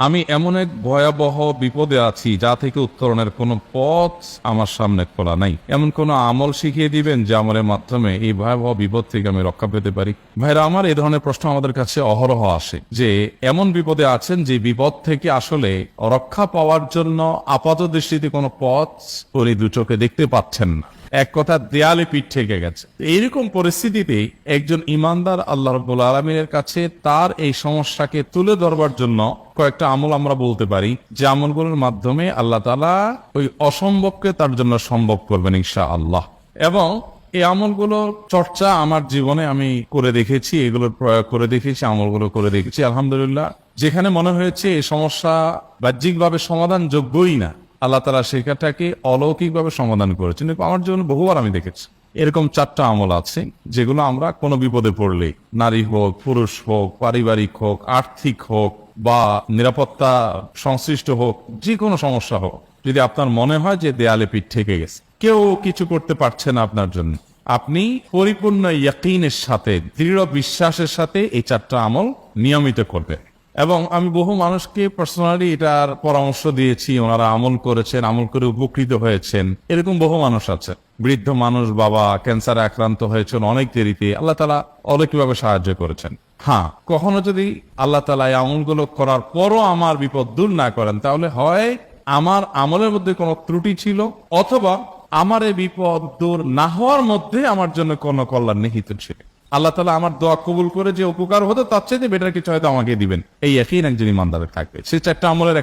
আমি এমন এক ভয়াবহ বিপদে আছি যা থেকে উত্তরণের কোনো পথ আমার সামনে খোলা নাই। এমন কোন আমল শিখিয়ে দিবেন যে আমলের মাধ্যমে এই ভয়াবহ বিপদ থেকে আমি রক্ষা পেতে পারি? ভাইরা, আমার এই ধরনের প্রশ্ন আমাদের কাছে অহরহ আসে যে, এমন বিপদে আছেন যে বিপদ থেকে আসলে রক্ষা পাওয়ার জন্য আপাত দৃষ্টিতে কোনো পথ উনি দু চোখে দেখতে পাচ্ছেন না। এক কথা দেয়ালে পিঠ থেকে গেছে। এইরকম পরিস্থিতিতে একজন ইমানদার আল্লাহ রব্বুল আলমিনের কাছে তার এই সমস্যাকে তুলে ধরবার জন্য কয়েকটা আমল আমরা বলতে পারি। যে আমলগুলোর মাধ্যমে আল্লাহ তালা ওই অসম্ভবকে তার জন্য সম্ভব করবেন ইনশা আল্লাহ এবং এই আমলগুলো চর্চা আমার জীবনে আমি করে দেখেছি এগুলোর প্রয়োগ করে দেখেছি, আমলগুলো করে দেখেছি, আলহামদুলিল্লাহ। যেখানে মনে হয়েছে এই সমস্যা বাহ্যিকভাবে সমাধান যোগ্যই না। আল্লাহ তালা সেখানটাকে অলৌকিকভাবে সমাধান করেছেন। আমার জন্য বহুবার আমি দেখেছি। এরকম চারটা আমল আছে, যেগুলো আমরা কোনো বিপদে পড়লে নারী হোক, পুরুষ হোক, পারিবারিক হোক, আর্থিক হোক বা নিরাপত্তা সংশ্লিষ্ট হোক যে কোনো সমস্যা হোক, যদি আপনার মনে হয় যে দেয়ালে পিঠ থেকে গেছে, কেউ কিছু করতে পারছে না আপনার জন্য, আপনি পরিপূর্ণ ইয়াকিনের সাথে, দৃঢ় বিশ্বাসের সাথে এই চারটা আমল নিয়মিত করবেন। এবং আমি বহু মানুষকে পার্সোনালি এটার পরামর্শ দিয়েছি, ওনারা আমল করেছেন, আমল করে উপকৃত হয়েছেন। এরকম বহু মানুষ আছে। বৃদ্ধ মানুষ, বাবা ক্যান্সারে আক্রান্ত হয়েছেন অনেক দেরিতে। আল্লাহ তালা অলৌকিকভাবে সাহায্য করেছেন। হ্যাঁ কখনো যদি আল্লাহ তালা এই আমলগুলো করার পরও আমার বিপদ দূর না করেন, তাহলে হয় আমার আমলের মধ্যে কোনো ত্রুটি ছিল, অথবা আমার এই বিপদ দূর না হওয়ার মধ্যে আমার জন্য কোনো কল্যাণ নিহিত ছিল। আল্লাহ তালা আমার দোয়া কবুল করে যে উপকার হতো, তার চাইতে বেটার কিছু হয়তো আমাকে দিবেন। এই একই একজন ইমানদারের থাকবে সে চারটা আমলের